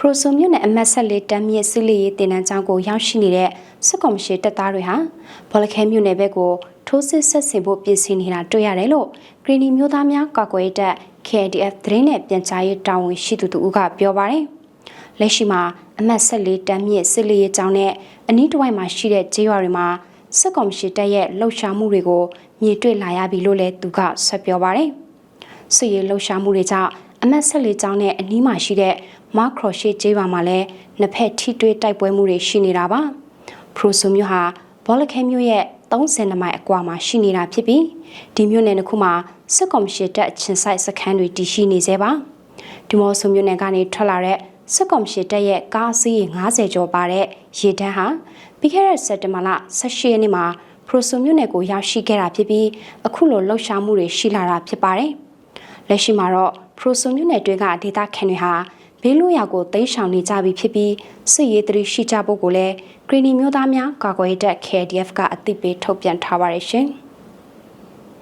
ပရိုဆိုမြို့နယ်အမတ်ဆက်လေးတမ်းမြစ်စစ်လေးရေးတင်နန်းကျောင်းကိုရောက်ရှိနေတဲ့စစ်ကောင်ရှိတပ်သားတွေဟာဘောလခဲမြို့နယ်ဘက်ကိုထိုးစစ်ဆက်ဆင်ဖို့ပြင်ဆင်နေတာတွေ့ရတယ်လို့ဂရီနီမျိုးသားများကာကွယ်ရေးတပ် KDF သတင်းနဲ့ပြန်ကြားရေးတာဝန်ရှိသူတို့ကပြောပါတယ်။လက်ရှိမှာအမတ်ဆက်လေးတမ်းမြစ်စစ်လေးရေးကျောင်းနဲ့အနီးတစ်ဝိုက်မှာရှိတဲ့ကျေးရွာတွေမှာစစ်ကောင်ရှိတပ်ရဲ့လှုပ်ရှားမှုတွေကိုမြင်တွေ့လာရပြီလို့လည်းသူကဆက်ပြောပါတယ်။စစ်ရေးလှုပ်ရှားမှုတွေကြောင့် အမတ်ဆက်လေးကျောင်းနဲ့အနီးမှာရှိတဲ့မာခရိုရှေကျေးရွာမှာလည်းနှစ်ဖက်ထိတွေ့တိုက်ပွဲမှုတွေရှိနေတာပါ။ဖရိုဆိုမျိုးဟာဘောလခဲမျိုးရဲ့30မိုင်အကွာမှာရှိနေတာဖြစ်ပြီးဒီမျိုးနယ်တစ်ခုမှာစစ်ကောင်ရှိတပ်အချင်းဆိုင်စခန်းတွေတည်ရှိနေသေးပါ။ဒီမော်ဆိုမျိုးနယ်ကနေထွက်လာတဲ့စစ်ကောင်ရှိတပ်ရဲ့ကားစီး90ကျော်ပါတဲ့ရေတန်းဟာပြီးခဲ့တဲ့စက်တင်ဘာလ18ရက်နေ့မှာဖရိုဆိုမျိုးနယ်ကိုရောက်ရှိခဲ့တာဖြစ်ပြီးအခုလိုလှုပ်ရှားမှုတွေရှိလာတာဖြစ်ပါတယ်။လက်ရှိမှာတော့ ဖရိုဆိုမျိုးနယ်တွေကဒေတာခန်တွေဟာဘေးလွတ်ရာကိုတိမ်းရှောင်နေကြပြီဖြစ်ပြီးစစ်ရေးတရီရှိကြဖို့ကိုလည်းဂရီနီမျိုးသားများကာကွယ်တပ် KDF ကအသိပေးထုတ်ပြန်ထားပါတယ်ရှင်။